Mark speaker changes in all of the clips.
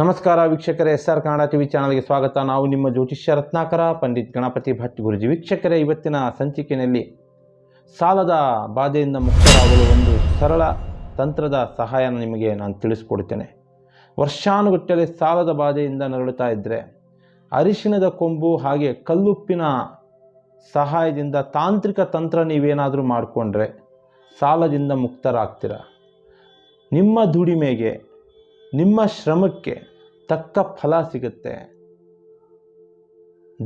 Speaker 1: ನಮಸ್ಕಾರ ವೀಕ್ಷಕರೇ S R Kannada TV ಚಾನಲ್ಗೆ ಸ್ವಾಗತ. ನಾವು ನಿಮ್ಮ ಜ್ಯೋತಿಷ್ಯ ರತ್ನಾಕರ, ಪಂಡಿತ್ ಗಣಪತಿ ಭಟ್ ಗುರುಜಿ. ವೀಕ್ಷಕರೇ, ಇವತ್ತಿನ ಸಂಚಿಕೆಯಲ್ಲಿ ಸಾಲದ ಬಾಧೆಯಿಂದ ಮುಕ್ತರಾಗಲು ಒಂದು ಸರಳ ತಂತ್ರದ ಸಹಾಯನ ನಿಮಗೆ ನಾನು ತಿಳಿಸ್ಕೊಡ್ತೇನೆ. ವರ್ಷಾನುಗಟ್ಟಲೆ ಸಾಲದ ಬಾಧೆಯಿಂದ ನರಳುತ್ತಾ ಇದ್ದರೆ ಅರಿಶಿಣದ ಕೊಂಬು ಹಾಗೆ ಕಲ್ಲುಪ್ಪಿನ ಸಹಾಯದಿಂದ ತಾಂತ್ರಿಕ ತಂತ್ರ ನೀವೇನಾದರೂ ಮಾಡಿಕೊಂಡ್ರೆ ಸಾಲದಿಂದ ಮುಕ್ತರಾಗ್ತೀರ? ನಿಮ್ಮ ದುಡಿಮೆಗೆ ನಿಮ್ಮ ಶ್ರಮಕ್ಕೆ ತಕ್ಕ ಫಲ ಸಿಗುತ್ತೆ.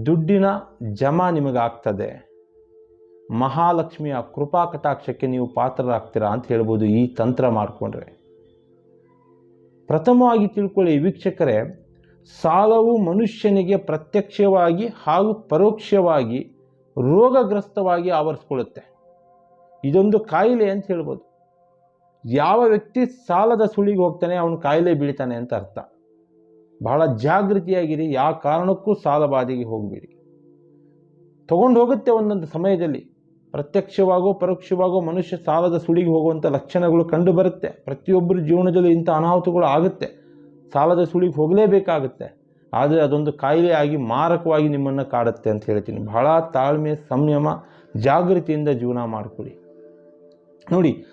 Speaker 1: ದುಡ್ಡಿನ ಜಮ ನಿಮಗಾಗ್ತದೆ. ಮಹಾಲಕ್ಷ್ಮಿಯ ಕೃಪಾ ಕಟಾಕ್ಷಕ್ಕೆ ನೀವು ಪಾತ್ರರಾಗ್ತೀರಾ ಅಂತ ಹೇಳ್ಬೋದು ಈ ತಂತ್ರ ಮಾಡಿಕೊಂಡ್ರೆ. ಪ್ರಥಮವಾಗಿ ತಿಳ್ಕೊಳ್ಳಿ ವೀಕ್ಷಕರೇ, ಸಾಲವು ಮನುಷ್ಯನಿಗೆ ಪ್ರತ್ಯಕ್ಷವಾಗಿ ಹಾಗೂ ಪರೋಕ್ಷವಾಗಿ ರೋಗಗ್ರಸ್ತವಾಗಿ ಆವರಿಸ್ಕೊಳ್ಳುತ್ತೆ. ಇದೊಂದು ಕಾಯಿಲೆ ಅಂತ ಹೇಳ್ಬೋದು. ಯಾವ ವ್ಯಕ್ತಿ ಸಾಲದ ಸುಳಿಗೆ ಹೋಗ್ತಾನೆ ಅವನು ಕಾಯಿಲೆ ಬೀಳ್ತಾನೆ ಅಂತ ಅರ್ಥ. ಬಹಳ ಜಾಗೃತಿಯಾಗಿರಿ, ಯಾವ ಕಾರಣಕ್ಕೂ ಸಾಲ ಬಾಧೆಗೆ ಹೋಗಬೇಡಿ. ತಗೊಂಡು ಹೋಗುತ್ತೆ ಒಂದೊಂದು ಸಮಯದಲ್ಲಿ. ಪ್ರತ್ಯಕ್ಷವಾಗೋ, ಪರೋಕ್ಷವಾಗೋ ಮನುಷ್ಯ ಸಾಲದ ಸುಳಿಗೆ ಹೋಗುವಂಥ ಲಕ್ಷಣಗಳು ಕಂಡು ಬರುತ್ತೆ. ಪ್ರತಿಯೊಬ್ಬರ ಜೀವನದಲ್ಲಿ ಇಂಥ ಅನಾಹುತಗಳು ಆಗುತ್ತೆ. ಸಾಲದ ಸುಳಿಗೆ ಹೋಗಲೇಬೇಕಾಗುತ್ತೆ. ಆದರೆ ಅದೊಂದು ಕಾಯಿಲೆ ಆಗಿ ಮಾರಕವಾಗಿ ನಿಮ್ಮನ್ನು ಕಾಡುತ್ತೆ ಅಂತ ಹೇಳ್ತೀನಿ. ಬಹಳ ತಾಳ್ಮೆ, ಸಂಯಮ, ಜಾಗೃತಿಯಿಂದ ಜೀವನ ಮಾಡಿಕೊಳ್ಳಿ. ನೋಡಿ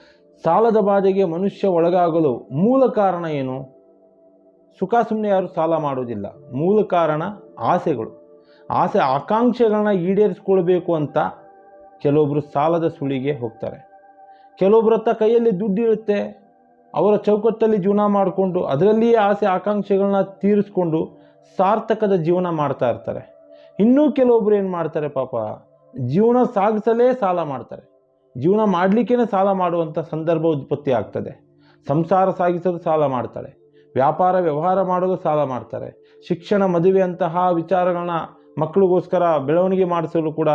Speaker 1: ಸಾಲದ ಬಾಧೆಗೆ ಮನುಷ್ಯ ಒಳಗಾಗಲು ಮೂಲ ಕಾರಣ ಏನು? ಸುಖ ಸುಮ್ಮನೆ ಯಾರು ಸಾಲ ಮಾಡೋದಿಲ್ಲ ಮೂಲ ಕಾರಣ ಆಸೆಗಳು. ಆಸೆ ಆಕಾಂಕ್ಷೆಗಳನ್ನ ಈಡೇರಿಸ್ಕೊಳ್ಬೇಕು ಅಂತ ಕೆಲವೊಬ್ಬರು ಸಾಲದ ಸುಳಿಗೆ ಹೋಗ್ತಾರೆ. ಕೆಲವೊಬ್ಬರ ಹತ್ರ ಕೈಯಲ್ಲಿ ದುಡ್ಡು ಇರುತ್ತೆ. ಅವರ ಚೌಕಟ್ಟಲ್ಲಿ ಜೀವನ ಮಾಡಿಕೊಂಡು ಅದರಲ್ಲಿಯೇ ಆಸೆ ಆಕಾಂಕ್ಷೆಗಳನ್ನ ತೀರಿಸ್ಕೊಂಡು ಸಾರ್ಥಕದ ಜೀವನ ಮಾಡ್ತಾ ಇರ್ತಾರೆ. ಇನ್ನೂ ಕೆಲವೊಬ್ಬರು ಏನು ಮಾಡ್ತಾರೆ ಪಾಪ? ಜೀವನ ಸಾಗಿಸಲೇ ಸಾಲ ಮಾಡ್ತಾರೆ. ಜೀವನ ಮಾಡಲಿಕ್ಕೇ ಸಾಲ ಮಾಡುವಂಥ ಸಂದರ್ಭ ಉತ್ಪತ್ತಿ ಆಗ್ತದೆ. ಸಂಸಾರ ಸಾಗಿಸಲು ಸಾಲ ಮಾಡ್ತಾರೆ ವ್ಯಾಪಾರ ವ್ಯವಹಾರ ಮಾಡಲು ಸಾಲ ಮಾಡ್ತಾರೆ. ಶಿಕ್ಷಣ, ಮದುವೆ ಅಂತಹ ವಿಚಾರಗಳನ್ನ ಮಕ್ಕಳಿಗೋಸ್ಕರ ಬೆಳವಣಿಗೆ ಮಾಡಿಸಲು ಕೂಡ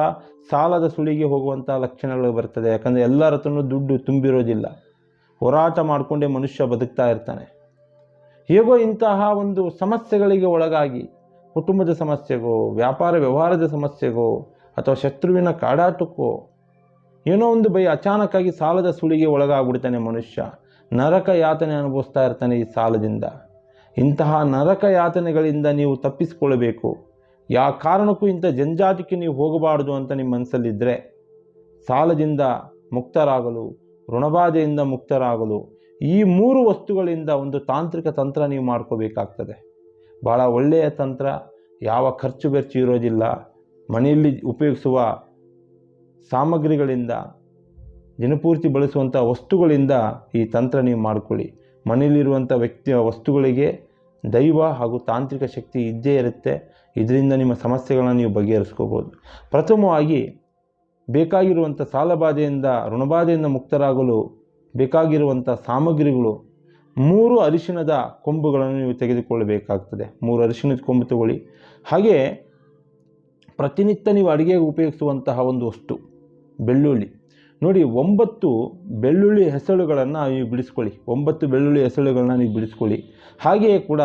Speaker 1: ಸಾಲದ ಸುಳಿಗೆ ಹೋಗುವಂಥ ಲಕ್ಷಣಗಳು ಬರ್ತದೆ. ಯಾಕಂದರೆ ಎಲ್ಲರ ಹತ್ರನೂ ದುಡ್ಡು ತುಂಬಿರೋದಿಲ್ಲ. ಹೋರಾಟ ಮಾಡಿಕೊಂಡೇ ಮನುಷ್ಯ ಬದುಕ್ತಾ ಇರ್ತಾನೆ. ಹೇಗೋ ಇಂತಹ ಒಂದು ಸಮಸ್ಯೆಗಳಿಗೆ ಒಳಗಾಗಿ ಕುಟುಂಬದ ಸಮಸ್ಯೆಗೋ, ವ್ಯಾಪಾರ ವ್ಯವಹಾರದ ಸಮಸ್ಯೆಗೋ, ಅಥವಾ ಶತ್ರುವಿನ ಕಾಡಾಟಕ್ಕೋ ಏನೋ ಒಂದು ಬೈ ಅಚಾನಕ್ಕಾಗಿ ಸಾಲದ ಸುಳಿಗೆ ಒಳಗಾಗ್ಬಿಡ್ತಾನೆ ಮನುಷ್ಯ. ನರಕ ಯಾತನೆ ಅನುಭವಿಸ್ತಾ ಇರ್ತಾನೆ ಈ ಸಾಲದಿಂದ. ಇಂತಹ ನರಕ ಯಾತನೆಗಳಿಂದ ನೀವು ತಪ್ಪಿಸಿಕೊಳ್ಳಬೇಕು. ಯಾವ ಕಾರಣಕ್ಕೂ ಇಂಥ ಜಂಜಾಟಕ್ಕೆ ನೀವು ಹೋಗಬಾರ್ದು ಅಂತ ನಿಮ್ಮ ಮನಸ್ಸಲ್ಲಿದ್ದರೆ ಸಾಲದಿಂದ ಮುಕ್ತರಾಗಲು, ಋಣಬಾಧೆಯಿಂದ ಮುಕ್ತರಾಗಲು ಈ ಮೂರು ವಸ್ತುಗಳಿಂದ ಒಂದು ತಾಂತ್ರಿಕ ತಂತ್ರ ನೀವು ಮಾಡ್ಕೋಬೇಕಾಗ್ತದೆ. ಭಾಳ ಒಳ್ಳೆಯ ತಂತ್ರ, ಯಾವ ಖರ್ಚು ಬೆರ್ಚು ಇರೋದಿಲ್ಲ, ಮನೆಯಲ್ಲಿ ಉಪಯೋಗಿಸುವ ಸಾಮಗ್ರಿಗಳಿಂದ ದಿನಪೂರ್ತಿ ಬಳಸುವಂಥ ವಸ್ತುಗಳಿಂದ ಈ ತಂತ್ರ ನೀವು ಮಾಡಿಕೊಳ್ಳಿ. ಮನೆಯಲ್ಲಿರುವಂಥ ವ್ಯಕ್ತಿಯ ವಸ್ತುಗಳಿಗೆ ದೈವ ಹಾಗೂ ತಾಂತ್ರಿಕ ಶಕ್ತಿ ಇದ್ದೇ ಇರುತ್ತೆ. ಇದರಿಂದ ನಿಮ್ಮ ಸಮಸ್ಯೆಗಳನ್ನು ನೀವು ಬಗೆಹರಿಸ್ಕೋಬೋದು. ಪ್ರಥಮವಾಗಿ ಬೇಕಾಗಿರುವಂಥ ಸಾಲಬಾಧೆಯಿಂದ, ಋಣಬಾಧೆಯಿಂದ ಮುಕ್ತರಾಗಲು ಬೇಕಾಗಿರುವಂಥ ಸಾಮಗ್ರಿಗಳು ಮೂರು ಅರಿಶಿಣದ ಕೊಂಬುಗಳನ್ನು ನೀವು ತೆಗೆದುಕೊಳ್ಳಬೇಕಾಗ್ತದೆ. ಮೂರು ಅರಿಶಿಣದ ಕೊಂಬು ತಗೊಳ್ಳಿ. ಹಾಗೆ ಪ್ರತಿನಿತ್ಯ ನೀವು ಅಡುಗೆಗೆ ಉಪಯೋಗಿಸುವಂತಹ ಒಂದು ವಸ್ತು. ಬೆಳ್ಳುಳ್ಳಿ. ನೋಡಿ, ಒಂಬತ್ತು ಬೆಳ್ಳುಳ್ಳಿ ಹೆಸಳುಗಳನ್ನು ನೀವು ಬಿಡಿಸ್ಕೊಳ್ಳಿ. ಒಂಬತ್ತು ಬೆಳ್ಳುಳ್ಳಿ ಹೆಸಳುಗಳನ್ನ ನೀವು ಬಿಡಿಸ್ಕೊಳ್ಳಿ. ಹಾಗೆಯೇ ಕೂಡ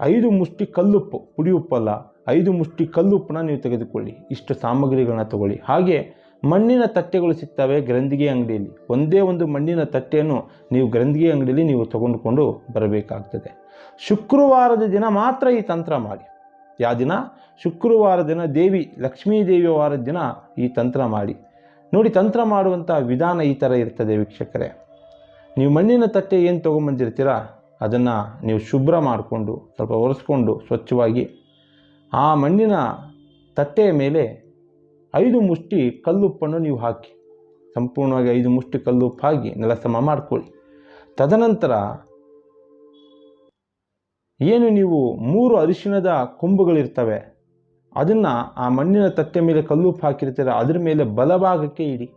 Speaker 1: ಐದು ಮುಷ್ಟಿ ಕಲ್ಲುಪ್ಪು, ಪುಡಿ ಉಪ್ಪಲ್ಲ, ಐದು ಮುಷ್ಟಿ ಕಲ್ಲುಪ್ಪನ್ನ ನೀವು ತೆಗೆದುಕೊಳ್ಳಿ. ಇಷ್ಟು ಸಾಮಗ್ರಿಗಳನ್ನ ತಗೊಳ್ಳಿ. ಹಾಗೆ ಮಣ್ಣಿನ ತಟ್ಟೆಗಳು ಸಿಗ್ತವೆ ಗ್ರಂಥಿಗೆ ಅಂಗಡಿಯಲ್ಲಿ. ಒಂದೇ ಒಂದು ಮಣ್ಣಿನ ತಟ್ಟೆಯನ್ನು ನೀವು ಗ್ರಂಥಿಗೆ ಅಂಗಡಿಯಲ್ಲಿ ನೀವು ತಗೊಂಡುಕೊಂಡು ಬರಬೇಕಾಗ್ತದೆ. ಶುಕ್ರವಾರದ ದಿನ ಮಾತ್ರ ಈ ತಂತ್ರ ಮಾಡಿ. ಯಾವ ದಿನ? ಶುಕ್ರವಾರ ದಿನ ದೇವಿ ಲಕ್ಷ್ಮೀ ದೇವಿಯ ವಾರದ ದಿನ ಈ ತಂತ್ರ ಮಾಡಿ. ನೋಡಿ ತಂತ್ರ ಮಾಡುವಂಥ ವಿಧಾನ ಈ ಥರ ಇರ್ತದೆ ವೀಕ್ಷಕರೇ. ನೀವು ಮಣ್ಣಿನ ತಟ್ಟೆ ಏನು ತೊಗೊಂಬಂದಿರ್ತೀರಾ, ಅದನ್ನು ನೀವು ಶುಭ್ರ ಮಾಡಿಕೊಂಡು, ಸ್ವಲ್ಪ ಒರೆಸ್ಕೊಂಡು ಸ್ವಚ್ಛವಾಗಿ ಆ ಮಣ್ಣಿನ ತಟ್ಟೆಯ ಮೇಲೆ ಐದು ಮುಷ್ಟಿ ಕಲ್ಲುಪ್ಪನ್ನು ನೀವು ಹಾಕಿ, ಸಂಪೂರ್ಣವಾಗಿ ಐದು ಮುಷ್ಟಿ ಕಲ್ಲುಪ್ಪು ಹಾಕಿ ನೆಲ ಸಮ ಮಾಡಿಕೊಳ್ಳಿ. ತದನಂತರ ಏನು ನೀವು ಮೂರು ಅರಿಶಿಣದ ಕೊಂಬುಗಳಿರ್ತವೆ ಅದನ್ನು ಆ ಮಣ್ಣಿನ ತಟ್ಟೆ ಮೇಲೆ ಕಲ್ಲುಪ್ಪು ಹಾಕಿರ್ತೀರ, ಅದರ ಮೇಲೆ ಬಲಭಾಗಕ್ಕೆ ಇಡಿ.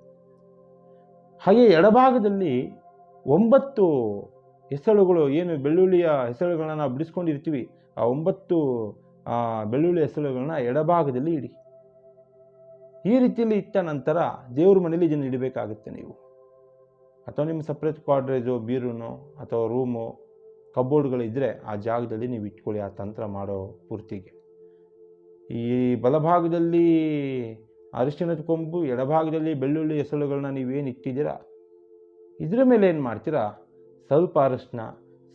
Speaker 1: ಹಾಗೆ ಎಡಭಾಗದಲ್ಲಿ ಒಂಬತ್ತು ಹೆಸಳುಗಳು ಏನು ಬೆಳ್ಳುಳ್ಳಿಯ ಹೆಸಳುಗಳನ್ನು ಬಿಡಿಸ್ಕೊಂಡಿರ್ತೀವಿ, ಆ ಒಂಬತ್ತು ಬೆಳ್ಳುಳ್ಳಿ ಹೆಸಳುಗಳನ್ನ ಎಡಭಾಗದಲ್ಲಿ ಇಡಿ. ಈ ರೀತಿಯಲ್ಲಿ ಇಟ್ಟ ನಂತರ ದೇವ್ರ ಮನೇಲಿ ಇದನ್ನು ಇಡಬೇಕಾಗುತ್ತೆ ನೀವು. ಅಥವಾ ನಿಮ್ಮ ಸಪ್ರೇಟ್ ಕ್ವಾಡ್ರೇಜು ಬೀರೂನು ಅಥವಾ ರೂಮು ಕಬೋರ್ಡ್ಗಳಿದ್ದರೆ ಆ ಜಾಗದಲ್ಲಿ ನೀವು ಇಟ್ಕೊಳ್ಳಿ, ಆ ತಂತ್ರ ಮಾಡೋ ಪೂರ್ತಿಗೆ. ಈ ಬಲಭಾಗದಲ್ಲಿ ಅರಿಶಿಣದ ಕೊಂಬು, ಎಡಭಾಗದಲ್ಲಿ ಬೆಳ್ಳುಳ್ಳಿ ಹೆಸಳುಗಳನ್ನ ನೀವೇನು ಇಟ್ಟಿದ್ದೀರಾ? ಇದರ ಮೇಲೆ ಏನು ಮಾಡ್ತೀರಾ? ಸ್ವಲ್ಪ ಅರಿಶಿನ,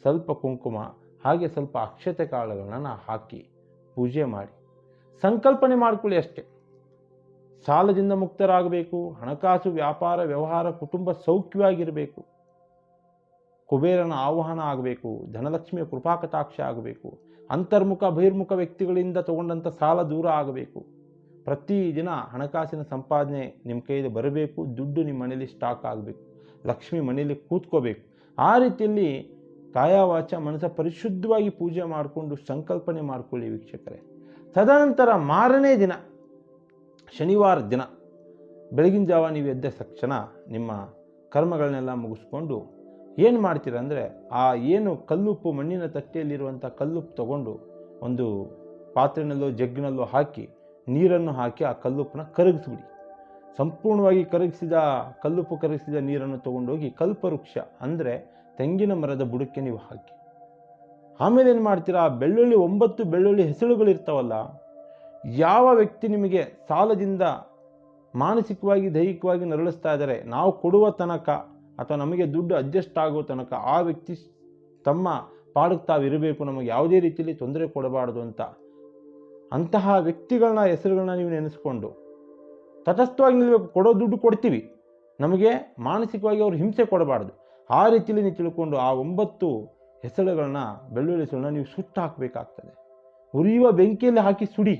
Speaker 1: ಸ್ವಲ್ಪ ಕುಂಕುಮ, ಹಾಗೆ ಸ್ವಲ್ಪ ಅಕ್ಷತೆ ಕಾಳುಗಳನ್ನ ಹಾಕಿ ಪೂಜೆ ಮಾಡಿ. ಸಂಕಲ್ಪನೆ ಮಾಡಿಕೊಳ್ಳಿ ಅಷ್ಟೇ. ಸಾಲದಿಂದ ಮುಕ್ತರಾಗಬೇಕು, ಹಣಕಾಸು, ವ್ಯಾಪಾರ, ವ್ಯವಹಾರ, ಕುಟುಂಬ ಸೌಖ್ಯವಾಗಿರಬೇಕು. ಕುಬೇರನ ಆಹ್ವಾನ ಆಗಬೇಕು, ಧನಲಕ್ಷ್ಮಿಯ ಕೃಪಾಕಟಾಕ್ಷ ಆಗಬೇಕು. ಅಂತರ್ಮುಖ ಬಹಿರ್ಮುಖ ವ್ಯಕ್ತಿಗಳಿಂದ ತಗೊಂಡಂಥ ಸಾಲ ದೂರ ಆಗಬೇಕು. ಪ್ರತಿದಿನ ಹಣಕಾಸಿನ ಸಂಪಾದನೆ ನಿಮ್ಮ ಕೈಯಲ್ಲಿ ಬರಬೇಕು, ದುಡ್ಡು ನಿಮ್ಮ ಮನೇಲಿ ಸ್ಟಾಕ್ ಆಗಬೇಕು, ಲಕ್ಷ್ಮಿ ಮನೇಲಿ ಕೂತ್ಕೋಬೇಕು. ಆ ರೀತಿಯಲ್ಲಿ ಕಾಯಾವಾಚ ಮನಸ್ಸ ಪರಿಶುದ್ಧವಾಗಿ ಪೂಜೆ ಮಾಡಿಕೊಂಡು ಸಂಕಲ್ಪನೆ ಮಾಡಿಕೊಳ್ಳಿ ವೀಕ್ಷಕರೇ. ತದನಂತರ ಮಾರನೇ ದಿನ, ಶನಿವಾರ ದಿನ, ಬೆಳಗಿನ ಜಾವ ನೀವು ಎದ್ದ ತಕ್ಷಣ ನಿಮ್ಮ ಕರ್ಮಗಳನ್ನೆಲ್ಲ ಮುಗಿಸ್ಕೊಂಡು ಏನು ಮಾಡ್ತೀರ ಅಂದರೆ ಆ ಏನು ಕಲ್ಲುಪ್ಪು ಮಣ್ಣಿನ ತಟ್ಟೆಯಲ್ಲಿರುವಂಥ ಕಲ್ಲುಪ್ಪು ತಗೊಂಡು ಒಂದು ಪಾತ್ರೆನಲ್ಲೋ ಜಗ್ಗಿನಲ್ಲೋ ಹಾಕಿ ನೀರನ್ನು ಹಾಕಿ ಆ ಕಲ್ಲುಪ್ಪನ್ನ ಕರಗಿಸ್ಬಿಡಿ. ಸಂಪೂರ್ಣವಾಗಿ ಕರಗಿಸಿದ, ಕಲ್ಲುಪ್ಪು ಕರಗಿಸಿದ ನೀರನ್ನು ತೊಗೊಂಡೋಗಿ ಕಲ್ಪವೃಕ್ಷ ಅಂದರೆ ತೆಂಗಿನ ಮರದ ಬುಡಕ್ಕೆ ನೀವು ಹಾಕಿ. ಆಮೇಲೆ ಏನು ಮಾಡ್ತೀರಾ? ಆ ಬೆಳ್ಳುಳ್ಳಿ, ಒಂಬತ್ತು ಬೆಳ್ಳುಳ್ಳಿ ಹೆಸರುಗಳಿರ್ತಾವಲ್ಲ ಯಾವ ವ್ಯಕ್ತಿ ನಿಮಗೆ ಸಾಲದಿಂದ ಮಾನಸಿಕವಾಗಿ, ದೈಹಿಕವಾಗಿ ನರಳಿಸ್ತಾ ಇದ್ದಾರೆ? ನಾವು ಕೊಡುವ ತನಕ ಅಥವಾ ನಮಗೆ ದುಡ್ಡು ಅಡ್ಜಸ್ಟ್ ಆಗೋ ತನಕ ಆ ವ್ಯಕ್ತಿ ತಮ್ಮ ಪಾಡಕ್ಕೆ ತಾವು ಇರಬೇಕು, ನಮಗೆ ಯಾವುದೇ ರೀತಿಯಲ್ಲಿ ತೊಂದರೆ ಕೊಡಬಾರ್ದು ಅಂತ. ಅಂತಹ ವ್ಯಕ್ತಿಗಳನ್ನ ಹೆಸರುಗಳನ್ನ ನೀವು ನೆನೆಸ್ಕೊಂಡು ತಟಸ್ಥವಾಗಿ ನಿಲ್ಲಬೇಕು ಕೊಡೋ ದುಡ್ಡು ಕೊಡ್ತೀವಿ. ನಮಗೆ ಮಾನಸಿಕವಾಗಿ ಅವ್ರು ಹಿಂಸೆ ಕೊಡಬಾರ್ದು. ಆ ರೀತಿಯಲ್ಲಿ ನೀವು ತಿಳ್ಕೊಂಡು ಆ ಒಂಬತ್ತು ಹೆಸರುಗಳನ್ನ ಬೆಳ್ಳುಳ್ಳಿ ಹೆಸರುಗಳನ್ನ ನೀವು ಸುಟ್ಟು ಹಾಕಬೇಕಾಗ್ತದೆ. ಉರಿಯುವ ಬೆಂಕಿಯಲ್ಲಿ ಹಾಕಿ ಸುಡಿ.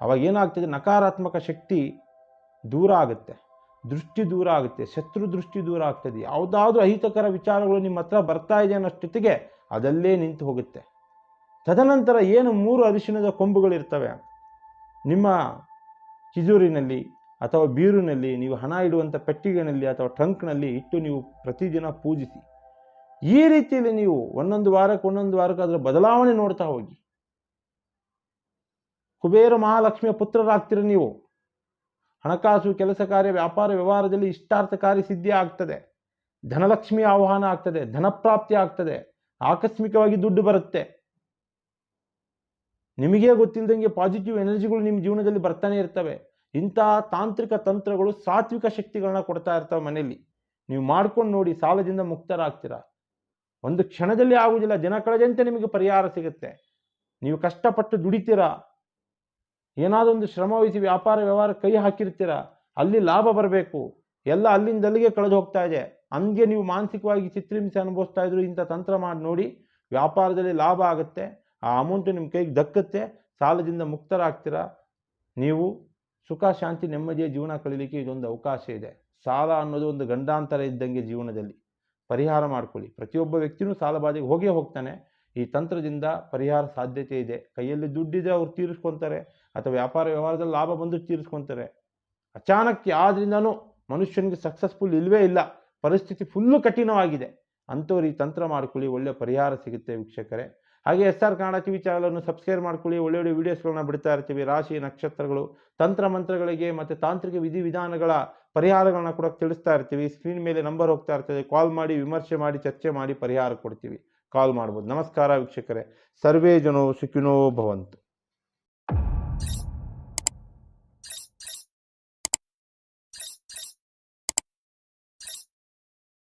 Speaker 1: ಅವಾಗ ಏನಾಗ್ತದೆ? ನಕಾರಾತ್ಮಕ ಶಕ್ತಿ ದೂರ ಆಗುತ್ತೆ. ದೃಷ್ಟಿ ದೂರ ಆಗುತ್ತೆ, ಶತ್ರು ದೃಷ್ಟಿ ದೂರ ಆಗ್ತದೆ. ಯಾವುದಾದ್ರೂ ಅಹಿತಕರ ವಿಚಾರಗಳು ನಿಮ್ಮ ಹತ್ರ ಬರ್ತಾ ಇದೆ ಅನ್ನೋಷ್ಟೊತ್ತಿಗೆ ಅದಲ್ಲೇ ನಿಂತು ಹೋಗುತ್ತೆ. ತದನಂತರ ಏನು ಮೂರು ಅರಿಶಿಣದ ಕೊಂಬುಗಳಿರ್ತವೆ ನಿಮ್ಮ ಕಿಜೂರಿನಲ್ಲಿ ಅಥವಾ ಬೀರುನಲ್ಲಿ ನೀವು ಹಣ ಇಡುವಂಥ ಪೆಟ್ಟಿಗೆನಲ್ಲಿ ಅಥವಾ ಟ್ರಂಕ್ನಲ್ಲಿ ಇಟ್ಟು ನೀವು ಪ್ರತಿದಿನ ಪೂಜಿಸಿ. ಈ ರೀತಿಯಲ್ಲಿ ನೀವು ಒಂದೊಂದು ವಾರಕ್ಕೆ ಒಂದೊಂದು ವಾರಕ್ಕೆ ಅದರ ಬದಲಾವಣೆ ನೋಡ್ತಾ ಹೋಗಿ. ಕುಬೇರ ಮಹಾಲಕ್ಷ್ಮಿಯ ಪುತ್ರರಾಗ್ತೀರ ನೀವು? ಹಣಕಾಸು ಕೆಲಸ ಕಾರ್ಯ ವ್ಯಾಪಾರ ವ್ಯವಹಾರದಲ್ಲಿ ಇಷ್ಟಾರ್ಥಕಾರಿ ಸಿದ್ಧಿ ಆಗ್ತದೆ. ಧನಲಕ್ಷ್ಮಿ ಆಹ್ವಾನ ಆಗ್ತದೆ, ಧನಪ್ರಾಪ್ತಿ ಆಗ್ತದೆ, ಆಕಸ್ಮಿಕವಾಗಿ ದುಡ್ಡು ಬರುತ್ತೆ. ನಿಮಗೇ ಗೊತ್ತಿಲ್ಲದಂಗೆ ಪಾಸಿಟಿವ್ ಎನರ್ಜಿಗಳು ನಿಮ್ಮ ಜೀವನದಲ್ಲಿ ಬರ್ತಾನೆ ಇರ್ತವೆ. ಇಂತಹ ತಾಂತ್ರಿಕ ತಂತ್ರಗಳು ಸಾತ್ವಿಕ ಶಕ್ತಿಗಳನ್ನ ಕೊಡ್ತಾ ಇರ್ತವೆ ಮನೆಯಲ್ಲಿ. ನೀವು ಮಾಡ್ಕೊಂಡು ನೋಡಿ ಸಾಲದಿಂದ ಮುಕ್ತರಾಗ್ತೀರಾ. ಒಂದು ಕ್ಷಣದಲ್ಲಿ ಆಗುವುದಿಲ್ಲ, ದಿನ ಕಳೆದಂತೆ ನಿಮಗೆ ಪರಿಹಾರ ಸಿಗುತ್ತೆ. ನೀವು ಕಷ್ಟಪಟ್ಟು ದುಡಿತೀರಾ ಏನಾದರೂ ಒಂದು ಶ್ರಮ ವಹಿಸಿ ವ್ಯಾಪಾರ ವ್ಯವಹಾರ ಕೈ ಹಾಕಿರ್ತೀರ, ಅಲ್ಲಿ ಲಾಭ ಬರಬೇಕು. ಎಲ್ಲ ಅಲ್ಲಿಂದಲ್ಲಿಗೆ ಕಳೆದು ಹೋಗ್ತಾ ಇದೆ. ಹಂಗೆ ನೀವು ಮಾನಸಿಕವಾಗಿ ಚಿತ್ರಹಿಂಸೆ ಅನುಭವಿಸ್ತಾ ಇದ್ರು ಇಂಥ ತಂತ್ರ ಮಾಡಿ ನೋಡಿ, ವ್ಯಾಪಾರದಲ್ಲಿ ಲಾಭ ಆಗುತ್ತೆ, ಆ ಅಮೌಂಟು ನಿಮ್ಮ ಕೈಗೆ ದಕ್ಕತ್ತೆ, ಸಾಲದಿಂದ ಮುಕ್ತರಾಗ್ತೀರಾ. ನೀವು ಸುಖ, ಶಾಂತಿ, ನೆಮ್ಮದಿಯ ಜೀವನ ಕಳೀಲಿಕ್ಕೆ ಇದೊಂದು ಅವಕಾಶ ಇದೆ. ಸಾಲ ಅನ್ನೋದು ಒಂದು ಗಂಡಾಂತರ ಇದ್ದಂಗೆ ಜೀವನದಲ್ಲಿ. ಪರಿಹಾರ ಮಾಡ್ಕೊಳ್ಳಿ. ಪ್ರತಿಯೊಬ್ಬ ವ್ಯಕ್ತಿನೂ ಸಾಲಬಾಧೆಗೆ ಹೋಗೇ ಹೋಗ್ತಾನೆ. ಈ ತಂತ್ರದಿಂದ ಪರಿಹಾರ ಸಾಧ್ಯತೆ ಇದೆ. ಕೈಯಲ್ಲಿ ದುಡ್ಡಿದೆ, ಅವ್ರು ತೀರಿಸ್ಕೊತಾರೆ. ಅಥವಾ ವ್ಯಾಪಾರ ವ್ಯವಹಾರದಲ್ಲಿ ಲಾಭ ಬಂದು ತೀರಿಸ್ಕೊತಾರೆ. ಅಚಾನಕ್ ಯಾವ್ದ್ರಿಂದನೂ ಮನುಷ್ಯನಿಗೆ ಸಕ್ಸಸ್ಫುಲ್ ಇಲ್ಲವೇ ಇಲ್ಲ. ಪರಿಸ್ಥಿತಿ ಫುಲ್ಲು ಕಠಿಣವಾಗಿದೆ. ಅಂಥವ್ರು ಈ ತಂತ್ರ ಮಾಡ್ಕೊಳ್ಳಿ, ಒಳ್ಳೆ ಪರಿಹಾರ ಸಿಗುತ್ತೆ ವೀಕ್ಷಕರೇ. ಹಾಗೆ ಎಸ್ ಆರ್ ಕನ್ನಡ ಟಿವಿ ಚಾನಲನ್ನು ಸಬ್ಸ್ಕ್ರೈಬ್ ಮಾಡ್ಕೊಳ್ಳಿ. ಒಳ್ಳೆ ಒಳ್ಳೆ ವೀಡಿಯೋಸ್ಗಳನ್ನ ಬಿಡ್ತಾ ಇರ್ತೀವಿ. ರಾಶಿ ನಕ್ಷತ್ರಗಳು ತಂತ್ರ ಮಂತ್ರಗಳಿಗೆ ಮತ್ತು ತಾಂತ್ರಿಕ ವಿಧಿವಿಧಾನಗಳ ಪರಿಹಾರಗಳನ್ನ ಕೂಡ ತಿಳಿಸ್ತಾ ಇರ್ತೀವಿ. ಸ್ಕ್ರೀನ್ ಮೇಲೆ ನಂಬರ್ ಹೋಗ್ತಾ ಇರ್ತದೆ. ಕಾಲ್ ಮಾಡಿ, ವಿಮರ್ಶೆ ಮಾಡಿ, ಚರ್ಚೆ ಮಾಡಿ ಪರಿಹಾರ ಕೊಡ್ತೀವಿ. ಕಾಲ್ ಮಾಡ್ಬೋದು. ನಮಸ್ಕಾರ ವೀಕ್ಷಕರೇ. ಸರ್ವೇ ಜನೋ ಸುಖಿನೋ ಭವಂತು.